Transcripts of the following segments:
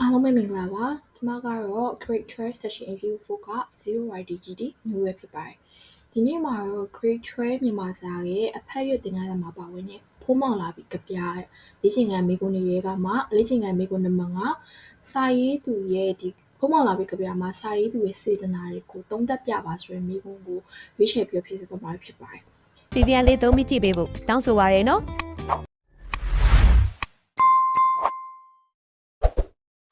အားလုံးပဲမင်္ဂလာပါကျမကတော့ Grade 12 Section A04 က 0YDGD မျိုးပဲဖြစ်ပါတယ်ဒီနေ့မှာတော့ Grade 12မြန်မာစာရဲ့အဖက်ရွက်သင်ခန်းစာမှာပါဝင်တဲ့ဖိုးမောင်လာပြီးကြပြလေ့ကျင့်ခန်းမိကုန်းတွေရဲ့ကမှလေ့ကျင့်ခန်းမိကုန်းနံပါတ်5စာရေးသူရဲ့ဒီဖိုးမောင်လာပြီးကြပြမှာစာရေးသူရဲ့စေတနာတွေကိုသုံးသပ်ပြပါဆိုတဲ့မိကုန်းကိုရွေးချယ်ပြီးဖြစ်စေတော့မှာဖြစ်ပါတယ်စီပြန်လေးသုံးပြီးကြည့်ပေးဖို့တောင်းဆိုပါရယ်နော်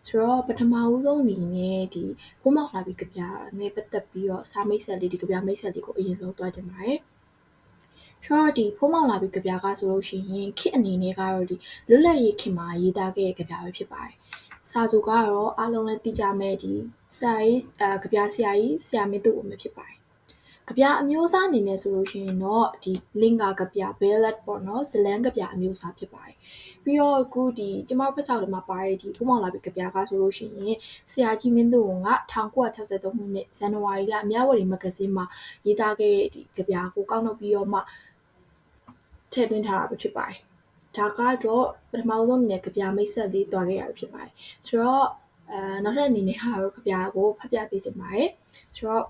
ဆိုတော့ပထမဦးဆုံးအနေနဲ့ဒီဖိုးမောက်လာပြီးကြပြနဲ့ပတ်သက်ပြီးတော့စာမိတ်ဆက်လေးဒီကြပြမိတ်ဆက်လေးကိုအရင်ဆုံးတွားကြပါမယ်။ဆိုတော့ဒီဖိုးမောက်လာပြီးကြပြကဆိုလို့ရှိရင်ခစ်အနေနဲ့ကတော့ဒီလွတ်လပ်ရေးခင်မှာရေးသားခဲ့တဲ့ကြပြပဲဖြစ်ပါတယ်။စာစုကတော့အားလုံးလည်းသိကြမဲ့ဒီဆရာကြီးအဲကြပြဆရာကြီးဆရာမင်းတို့ပဲဖြစ်ပါတယ်။ ကြပြအမျိုးအစားအနေနဲ့ဆိုလို့ရှိရင်တော့ဒီလင်္ကာကြပြ ballad ပေါ့နော်ဇလန်းကြပြအမျိုးအစားဖြစ်ပါတယ်။ပြီးတော့အခုဒီကျမတို့ဖက်ဆောက်ထဲမှာပါတဲ့ဒီဖုံမောင်လာပြီးကြပြကဆိုလို့ရှိရင်ဆရာကြီးမင်းတို့က1963ခုနှစ်ဇန်နဝါရီလမြဝတီမဂ္ဂဇင်းမှာရေးသားခဲ့တဲ့ဒီကြပြကိုကောက်နှုတ်ပြီးတော့မှထည့်သွင်းထားတာပဲဖြစ်ပါတယ်။ဒါကတော့ပထမဆုံးအနေနဲ့ကြပြမိတ်ဆက်လေးတွားခဲ့ရတာဖြစ်ပါတယ်။ဆိုတော့အဲနောက်ထပ်အနေနဲ့ဟာတော့ကြပြကိုဖတ်ပြပေးချင်ပါတယ်။ဆိုတော့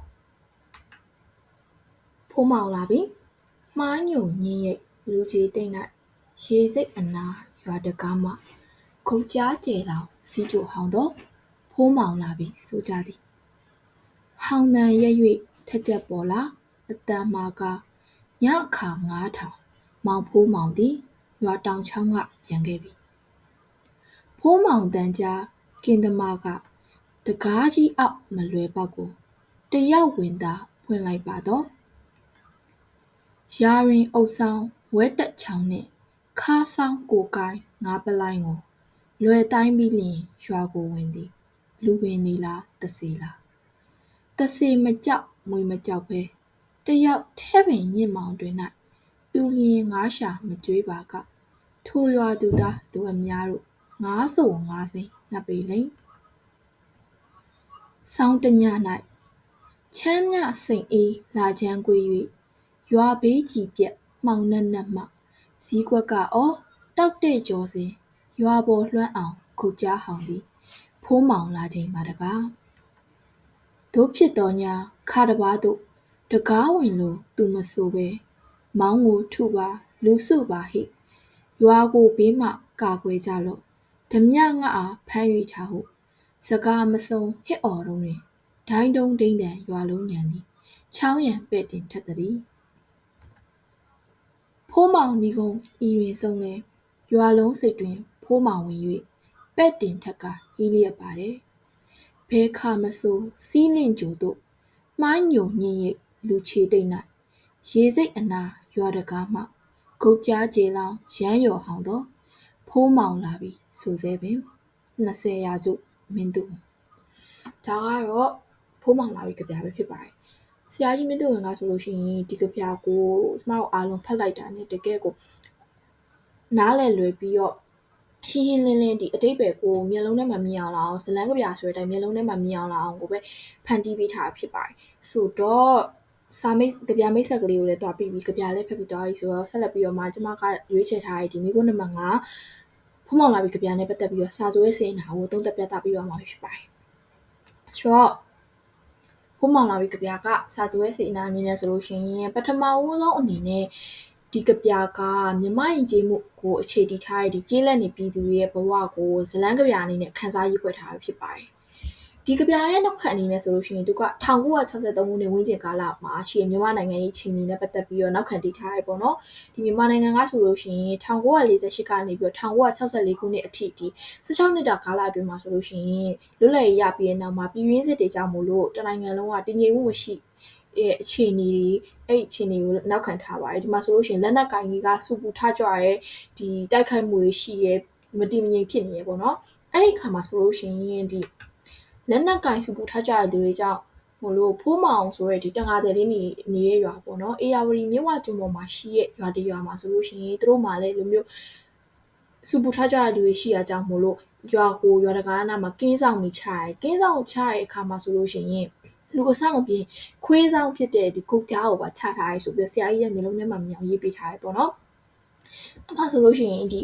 ဖိုးမောင်လာပြီမှားညိုညင်းရိတ်လူကြီးတိတ်၌ရေစိတ်အနာရွာတကားမှခုတ်ကြားကျဲလောင်စီးကြိုဟောင်းတော့ဖိုးမောင်လာပြီဆိုကြသည်ဟောင်းတန်ရက်၍ထက်ချက်ပေါ်လာအတန်မာကညအခါ9000မောင်ဖိုးမောင်သည်ရွာတောင်ချောင်းကပြန်ခဲ့ပြီဖိုးမောင်တန်ကြားကင်သမားကတကားကြီးအောက်မလွယ်ပေါက်ကိုတယောက်ဝင်သာဖွင့်လိုက်ပါတော့ ရာရင်အုပ်ဆောင်ဝဲတက်ချောင်းနှင့် ခါးဆောင်ကိုကိုင်းငါးပလိုင်းကို လွယ်တိုင်းပြီးလျင်ရွာကိုဝင်သည် လူပင်နေလားတစီလားတစီမကြောက်မွေမကြောက်ပဲတယောက်ထဲပင်ညစ်မောင်တွင်၌သူလျင်ငါးရှာမကြွေးပါကထိုရွာသူသားလူအများတို့ငါးဆိုငါးစိမ့်ငတ်ပေလိမ့်ဆောင်းတည၌ချမ်းမြစိန်အေးလာချမ်းကွေ၍ ရွာဘေးကြည်ပြက်မှောင်နက်နက်မှဇီးကွက်ကအော် တောက်တဲ့ကျော်စဉ် ရွာပေါ်လွှမ်းအောင် ခုတ်ကြားဟောင်သည် ဖိုးမောင်လာချိန်မှာတကားတို့ဖြစ်တော်ညာခါတပားတို့ တကားဝင်လို့သူမဆိုပဲမောင်းကိုထုပါလူစုပါဟိရွာကိုဘေးမှကာကွယ်ကြလို့ဓမြငါအားဖမ်း၍ထားဟုစကားမစုံဟစ်အော်တော့တွင်ဒိုင်းတုံးဒိမ့်တန်ရွာလုံးညံသည်ချောင်းရံပဲ့တင်ထက်သည် ဖိုးမောင်နီကုံဤတွင်ဆုံးလဲရွာလုံးစိတ်တွင် ဖိုးမောင်ဝင်၍ပဲ့တင်ထက်ကဟီးလျက်ပါတယ်ဘဲခါမဆိုးစီးလင့်ကြိုတို့မှိုင်းညိုညင်ရိပ်လူချေတိတ်၌ရေစိတ်အနာရွာတကားမှဂုတ်ကြားကျေလောင်ရမ်းရော်ဟောင်းတော့ဖိုးမောင်လာပြီဆိုစေပင်20ရာစုမင်းသူဒါကတော့ဖိုးမောင်လာပြီကြပြပဲဖြစ်ပါတယ် ဆရာကြီးမင်းသူဝင်ကဆိုလို့ရှိရင်ဒီကြပြကိုကျမတို့အားလုံးဖတ်လိုက်တာ ਨੇ တကယ်ကိုနားလည်လွယ်ပြီးတော့ရှင်းရှင်းလင်းလင်းဒီအတိတ်ပဲကိုမျက်လုံးထဲမှာမြင်အောင်လာအောင်ဇလန်းကြပြဆိုတဲ့အတိုင်းမျက်လုံးထဲမှာမြင်အောင်လာအောင်ကိုပဲဖန်တီးပေးထားတာဖြစ်ပါတယ်ဆိုတော့စာမိတ်ကြပြမိတ်ဆက်ကလေးကိုလည်းတွားပြီးပြီးကြပြလည်းဖက်ပြီးတွားပြီးဆိုတော့ဆက်လက်ပြီးတော့မှကျမကရွေးချယ်ထားတဲ့ဒီမိကုန်းနံပါတ်5ဖုံမောင်လာပြီးကြပြနဲ့ပတ်သက်ပြီးတော့စာဆိုရဲ့စေနာကိုသုံးသပ်ပြသပြီးတော့မှာဖြစ်ပါတယ်ဆိုတော့ ဖုံမောင်လာပြီးကြပြကစာဆိုရဲ့စေနာအနေနဲ့ဆိုလို့ရှိရင်ပထမဦးဆုံးအနေနဲ့ဒီကပြကမြမယဉ်ကျေးမှုကိုအခြေတည်ထားတဲ့ဒီကျေးလက်နေပြည်သူရဲ့ဘဝကိုဇလန်းကပြအနေနဲ့ခန်းစားရေးဖွဲ့ထားတာဖြစ်ပါတယ်။ ဒီကပြရဲ့နောက်ခတ်အနေနဲ့ဆိုလို့ရှိရင်သူက1963ခုနှစ်ဝန်းကျင်ကာလမှာရှိရမြန်မာနိုင်ငံရေးချင်းနေနဲ့ပတ်သက်ပြီးတော့နောက်ခံတည်ထားရပေါ့နော်။ဒီမြန်မာနိုင်ငံကဆိုလို့ရှိရင်1948ကနေပြီးတော့1964ခုနှစ်အထိဒီ16နှစ်တာကာလအတွင်းမှာဆိုလို့ရှိရင်လွတ်လပ်ရေးရပြီးတဲ့နောက်မှာပြည်ရင်းစစ်တွေကြောင့်မို့လို့တနိုင်ငံလုံးကတည်ငြိမ်မှုမရှိရဲ့အခြေအနေတွေအဲ့အခြေအနေကိုနောက်ခံထားပါတယ်ဒီမှာဆိုလို့ရှိရင်လက်နက်ကင်တွေကစူပူထကြရဲဒီတိုက်ခိုက်မှုတွေရှိရဲမတည်မငြိမ်ဖြစ်နေရပေါ့နော်အဲ့ဒီခါမှာဆိုလို့ရှိရင်ဒီ လက်နက်ကင်စူပူထကြရတဲ့တွေကြောင့်ဟိုလို့ဖိုးမောင်ဆိုရဲဒီတန်ဃာတယ်လေးနေနေရရွာပေါ့နော်အေယာဝတီမြစ်ဝကျွန်းပေါ်မှာရှိရဲ့ရွာတရွာမှာဆိုလို့ရှိရင်တို့မှလည်းလိုမျိုးစူပူထကြရတဲ့တွေရှိရကြောင်းမို့လို့ရွာကိုရွာတကားနာမှာကင်းဆောင်မိချရဲကင်းဆောင်ချရဲအခါမှာဆိုလို့ရှိရင်လူအဆောင်အပြင်ခွေးဆောင်ဖြစ်တဲ့ဒီကုတ်ကြားကိုပါချထားရဲဆိုပြီးဆရာကြီးရဲ့မျိုးလုံးထဲမှာမြောင်ရေးပေးထားရဲပေါ့နော်။အဲ့ဒါဆိုလို့ရှိရင်ဒီ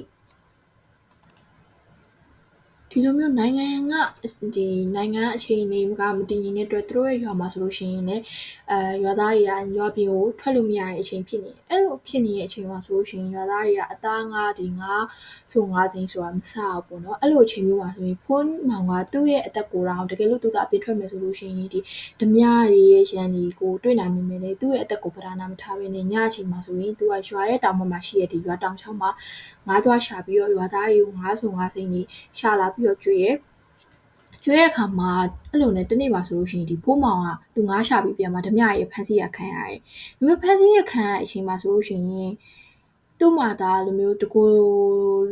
ဒီဒီလိုမျိုးနိုင်ငံကဒီနိုင်ငံအခြေအနေကမတည်ငြိမ်တဲ့အတွက်သူတို့ရဲ့ရွာမှာဆိုလို့ရှိရင်လည်းအဲရွာသားတွေကရွာပြင်ကိုထွက်လို့မရတဲ့အချိန်ဖြစ်နေတယ်အဲ့လိုဖြစ်နေတဲ့အချိန်မှာဆိုလို့ရှိရင်ရွာသားတွေကအသားငါးဒီငါးဆိုငါးစိမ်းဆိုတာမဆဘူးပေါ့နော်အဲ့လိုအချိန်မျိုးမှာဆိုရင်ဖုန်းမောင်ကသူ့ရဲ့အသက်ကိုယ်တောင်တကယ်လို့သူကအပြစ်ထွက်မယ်ဆိုလို့ရှိရင်ဒီဓမြတွေရဲ့ရန်ဒီကိုတွေ့နိုင်မိမယ်လေသူ့ရဲ့အသက်ကိုပဓာနာမထားဘဲနဲ့ညအချိန်မှာဆိုရင်သူကရွာရဲ့တောင်ပေါ်မှာရှိတဲ့ဒီရွာတောင်ချောင်းမှာ ငါးသွားရှာပြီးတော့ရွာသားတွေကိုငါးဆိုငါးစိမ်းတွေရှာလာပြီးတော့ကျွေးရဲကျွေးရအခါမှာအဲ့လိုနဲ့တနေ့ပါဆိုလို့ရှိရင်ဒီဖိုးမောင်ကသူငါးရှာပြီးပြန်มาဓမြရဲ့ဖန်စီရခံရတယ်။ဒီလိုဖန်စီရခံရတဲ့အချိန်မှာဆိုလို့ရှိရင် သူ့မှာဒါလိုမျိုးတကူ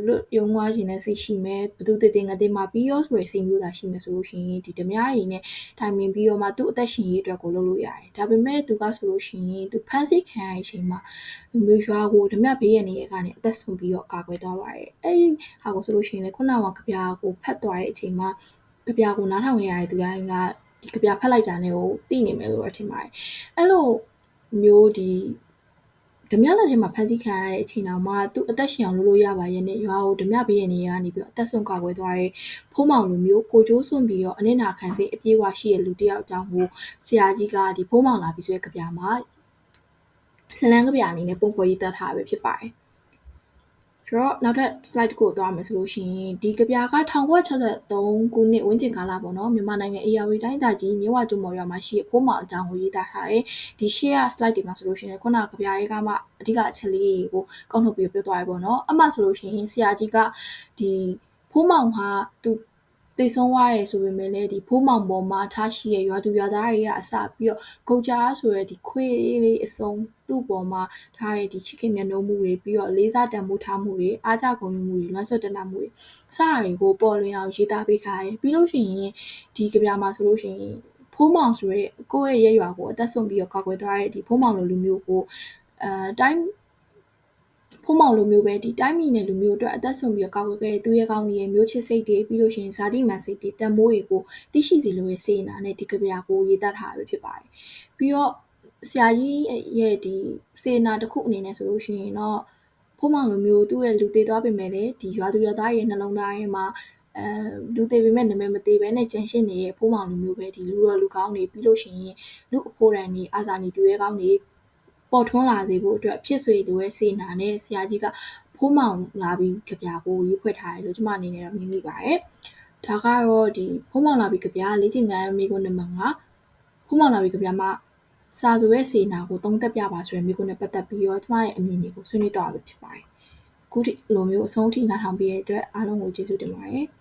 လွတ်ယုံွားခြင်းနဲ့စိတ်ရှိမယ်ဘသူတည်တည်ငါတင်မှာပြီးရောဆိုရယ်စိတ်မျိုးသာရှိမယ်ဆိုလို့ရှိရင်ဒီဓမြရည်နဲ့တိုင်ပင်ပြီးတော့မှသူ့အသက်ရှင်ရေးအတွက်ကိုလုပ်လို့ရတယ်။ဒါပေမဲ့သူကဆိုလို့ရှိရင်သူဖန်စီခံရတဲ့အချိန်မှာလူမျိုးရွာကိုဓမြဘေးရနေရကနေအသက်ဆုံးပြီးတော့ကာကွယ်သွားပါတယ်။အဲ့ဒီဟာကိုဆိုလို့ရှိရင်လေခုနကကဗျာကိုဖတ်သွားတဲ့အချိန်မှာကဗျာကိုနားထောင်ရတဲ့သူတိုင်းကဒီကဗျာဖတ်လိုက်တာနဲ့ကိုသိနေမယ်လို့ထင်ပါတယ်။အဲ့လိုမျိုးဒီ ဓမြလက်ထဲမှာဖန်စီခံရတဲ့အချိန်တောင်မှသူအသက်ရှင်အောင်လုပ်လို့ရပါရဲ့နဲ့ရွာကိုဓမြဘေးရနေရကနေပြီးတော့အသက်ဆုံးကာကွယ်သွားတဲ့ဖိုးမောင်လိုမျိုးကိုကျိုးစွန့်ပြီးတော့အနစ်နာခံစိတ်အပြေးအဝရှိတဲ့လူတစ်ယောက်အကြောင်းကိုဆရာကြီးကဒီဖိုးမောင်လာပြီးဆိုတဲ့ကဗျာမှာဇလန်ကဗျာအနေနဲ့ပုံဖော်ရေးသားထားပဲဖြစ်ပါတယ်။ ဆိုတော့နောက်ထပ် slide တစ်ခုကိုသွားမယ်ဆိုလို့ရှိရင်ဒီကဗျာက1963ခုနှစ်ဝန်းကျင်ကာလပေါ့နော်မြန်မာနိုင်ငံအေယာဝတီတိုင်းသားကြီးမြဝကျွမော်ရွာမှာရှိတဲ့ဖိုးမောင်အကြောင်းကိုရေးသားထားတယ်။ဒီရှေ့က slide တွေမှာဆိုလို့ရှိရင်ခုနကကဗျာရေးကမှအဓိကအချက်လေးတွေကိုကောက်ထုတ်ပြီးပြောသွားရပေါ့နော်။အမှဆိုလို့ရှိရင်ဆရာကြီးကဒီဖိုးမောင်ဟာသူ တိတ်ဆုံးသွားရဲဆိုပေမဲ့လည်းဒီဖိုးမောင်ပေါ်မှာထားရှိရဲ့ရွာသူရွာသားတွေကအစပြီးတော့ဂုတ်ကြားဆိုရဲဒီခွေးလေးအစုံသူ့ပေါ်မှာထားရဲ့ဒီချစ်ခင်မျက်နှာမှုတွေပြီးတော့လေးစားတန်ဖိုးထားမှုတွေအားကြကုန်မှုတွေလွမ်းဆွတ်တနာမှုတွေစတာတွေကိုပေါ်လွင်အောင်ရေးသားပေးထားတယ်ပြီးလို့ရှိရင်ဒီကြပြမှာဆိုလို့ရှိရင်ဖိုးမောင်ဆိုရဲကိုယ့်ရဲ့ရဲရွာကိုအသက်ဆုံးပြီးတော့ကောက်ွယ်သွားတဲ့ဒီဖိုးမောင်လိုလူမျိုးကိုအဲတိုင်း ဖုံးမောင်လိုမျိုးပဲဒီတိုင်းပြည်နယ်လူမျိုးအတွက်အသက်ဆုံးပြီးတော့ကောက်ွယ်ခဲ့တဲ့သူရဲ့ကောင်းရဲ့မျိုးချစ်စိတ်တွေပြီးလို့ရှိရင်ဇာတိမန်စိတ်တွေတန်မိုးတွေကိုသိရှိစီလိုရဲ့စေနာနဲ့ဒီကဗျာကိုရေးသားထားတာပဲဖြစ်ပါတယ်ပြီးတော့ဆရာကြီးရဲ့ဒီစေနာတစ်ခုအနေနဲ့ဆိုလို့ရှိရင်တော့ဖုံးမောင်လိုမျိုးသူ့ရဲ့လူသေးသွားပေမဲ့လည်းဒီရွာသူရွာသားရဲ့နှလုံးသားရဲ့မှာအဲလူသေးပေမဲ့နာမည်မသေးဘဲနဲ့ကြံရှင်းနေတဲ့ဖိုးမောင်လူမျိုးပဲဒီလူတော်လူကောင်းတွေပြီးလို့ရှိရင်လူအဖိုးရန်တွေအာဇာနည်သူရဲကောင်းတွေ ပေါ်ထွန်းလာစေဖို့အတွက်ဖြစ်စေလိုတဲ့စေနာနဲ့ဆရာကြီးကဖိုးမောင်လာပြီးကြပြကိုရွေးဖွဲ့ထားတယ်လို့ကျွန်မအနေနဲ့တော့မြင်မိပါတယ်။ဒါကတော့ဒီဖိုးမောင်လာပြီးကြပြလေးချင်ကန်မိကုန်းနံပါတ်5ဖိုးမောင်လာပြီးကြပြမှာစာဆိုရဲ့စေနာကိုသုံးသက်ပြပါဆိုတဲ့မိကုန်းနဲ့ပတ်သက်ပြီးတော့ကျွန်မရဲ့အမြင်တွေကိုဆွေးနွေးတော့ရဖြစ်ပါတယ်။အခုဒီလိုမျိုးအဆုံးထိနားထောင်ပြီးတဲ့အတွက်အားလုံးကိုကျေးဇူးတင်ပါတယ်။